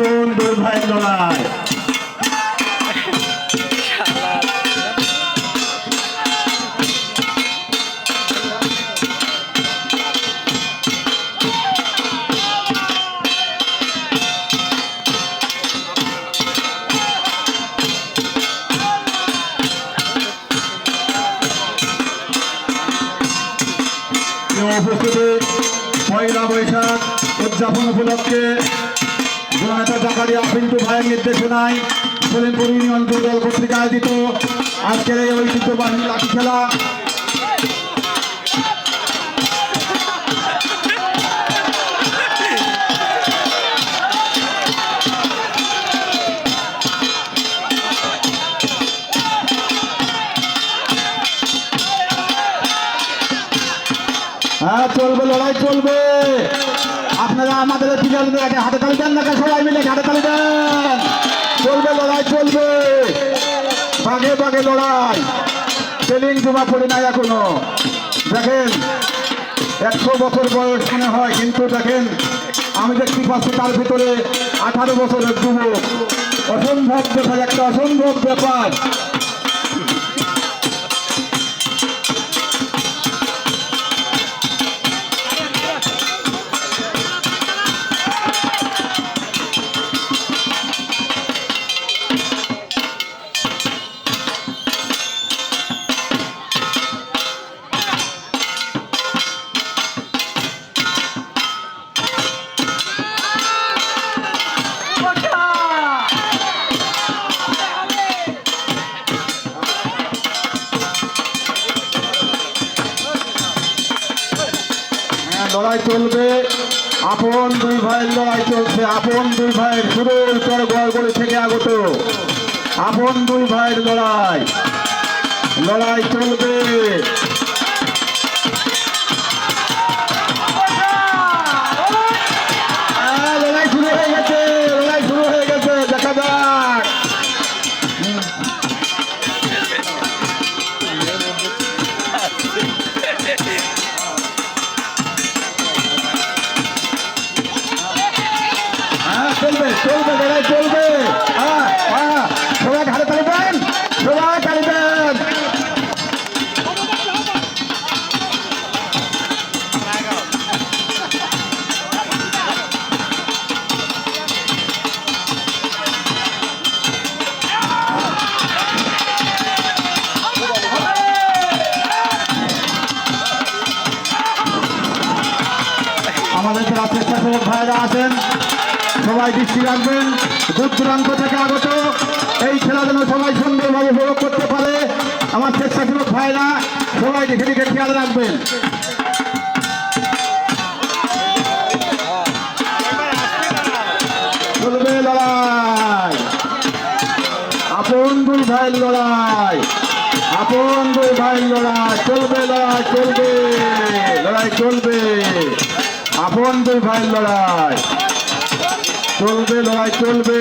আপন দুই ভাইয়ের লড়াই উপস্থিতি পয়লা বৈশাখ উদযাপন উপলক্ষে জননেতা জাকারিয়া, পিন্টু ভাইয়ের নির্দেশনায় সলিমপুর ইউনিয়ন দুর্দল কর্তৃক আয়োজিত। আজকের এই ঐতিহ্যবাহী লাঠি খেলা। হ্যাঁ চলবে, লড়াই চলবে। আপনারা আমাদের প্রিয়াদের আগে হাতে তালি দেন না সবাই মিলে হাতে তালি দেন। চলবে, লড়াই চলবে। বাঘে বাঘে লড়াই। ট্রেনিং জমা পড়ে নাই এখনও। দেখেন, একশো বছর বয়স মনে হয়, কিন্তু দেখেন, আমি দেখতে পাচ্ছি তার ভিতরে আঠারো বছরের যুবক। অসম্ভব ব্যাপার, একটা অসম্ভব ব্যাপার। লড়াই চলবে। আপন দুই ভাইয়ের লড়াই চলছে। আপন দুই ভাইয়ের সুরের উত্তর গড়গড়ি থেকে আগত। আপন দুই ভাইয়ের লড়াই। লড়াই চলবে। ভাইরা আছেন, সবাই দৃষ্টি রাখবেন। দূর দূরান্ত থেকে আগত। এই খেলা যেন সবাই সুন্দরভাবে উপভোগ করতে পারে, আমার স্বেচ্ছাসেবক ভাইরা সবাই দেখে খেয়াল রাখবেন। চলবে আপন দুই ভাইয়ের লড়াই। আপন দুই ভাইয়ের লড়াই। চলবে লড়াই চলবে। লড়াই চলবে। আপন দুই ভাইয়ের লড়াই। চলবে লড়াই চলবে।